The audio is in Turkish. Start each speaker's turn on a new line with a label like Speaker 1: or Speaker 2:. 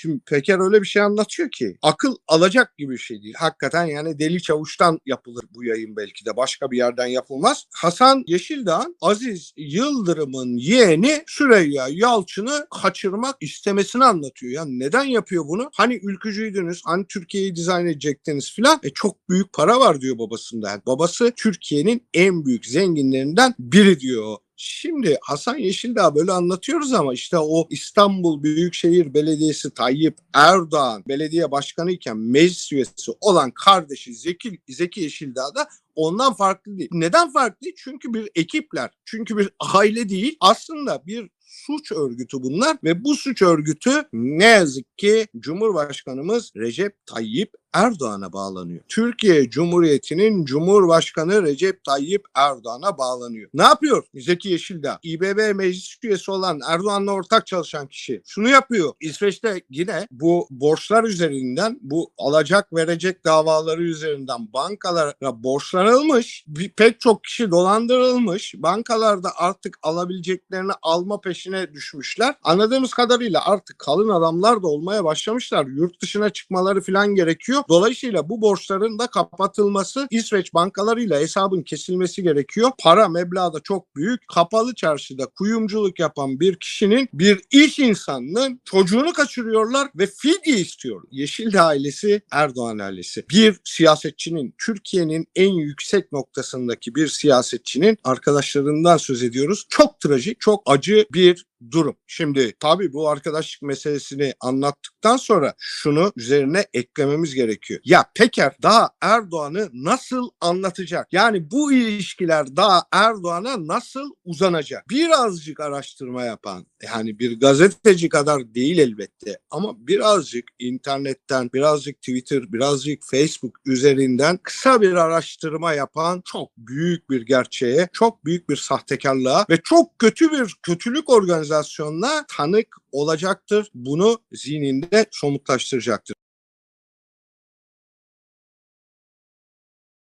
Speaker 1: Şimdi Peker öyle bir şey anlatıyor ki akıl alacak gibi bir şey değil. Hakikaten yani deli çavuştan yapılır bu yayın belki de başka bir yerden yapılmaz. Hasan Yeşildağ'ın Aziz Yıldırım'ın yeğeni Süreyya Yalçın'ı kaçırmak istemesini anlatıyor. Yani neden yapıyor bunu? Hani ülkücüydünüz, hani Türkiye'yi dizayn edecektiniz filan. E çok büyük para var diyor babasında. Yani babası Türkiye'nin en büyük zenginlerinden biri diyor. Şimdi Hasan Yeşildağ böyle anlatıyoruz ama işte o İstanbul Büyükşehir Belediyesi Tayyip Erdoğan belediye başkanı iken meclis üyesi olan kardeşi Zeki, Zeki Yeşildağ da ondan farklı değil. Neden farklı? Çünkü bir ekipler, çünkü bir aile değil. Aslında bir suç örgütü bunlar ve bu suç örgütü ne yazık ki Cumhurbaşkanımız Recep Tayyip Erdoğan'a bağlanıyor. Türkiye Cumhuriyeti'nin Cumhurbaşkanı Recep Tayyip Erdoğan'a bağlanıyor. Ne yapıyor? Zeki Yeşildağ, İBB meclis üyesi olan Erdoğan'la ortak çalışan kişi şunu yapıyor. İsveç'te yine bu borçlar üzerinden bu alacak verecek davaları üzerinden bankalara borçlanılmış. Pek çok kişi dolandırılmış. Bankalarda artık alabileceklerini alma peşine düşmüşler. Anladığımız kadarıyla artık kalın adamlar da olmaya başlamışlar. Yurt dışına çıkmaları falan gerekiyor. Dolayısıyla bu borçların da kapatılması İsveç bankalarıyla hesabın kesilmesi gerekiyor. Para meblağı da çok büyük. Kapalı çarşıda kuyumculuk yapan bir kişinin bir iş insanının çocuğunu kaçırıyorlar ve fidye istiyor. Yeşil ailesi Erdoğan ailesi. Bir siyasetçinin Türkiye'nin en yüksek noktasındaki bir siyasetçinin arkadaşlarından söz ediyoruz. Çok trajik, çok acı bir bir durum. Şimdi tabii bu arkadaşlık meselesini anlattıktan sonra şunu üzerine eklememiz gerekiyor. Ya Peker daha Erdoğan'ı nasıl anlatacak? Yani bu ilişkiler daha Erdoğan'a nasıl uzanacak? Birazcık araştırma yapan yani bir gazeteci kadar değil elbette ama birazcık internetten, birazcık Twitter, birazcık Facebook üzerinden kısa bir araştırma yapan çok büyük bir gerçeğe, çok büyük bir sahtekarlığa ve çok kötü bir kötülük organizasyonuna tanık olacaktır. Bunu zihninde somutlaştıracaktır.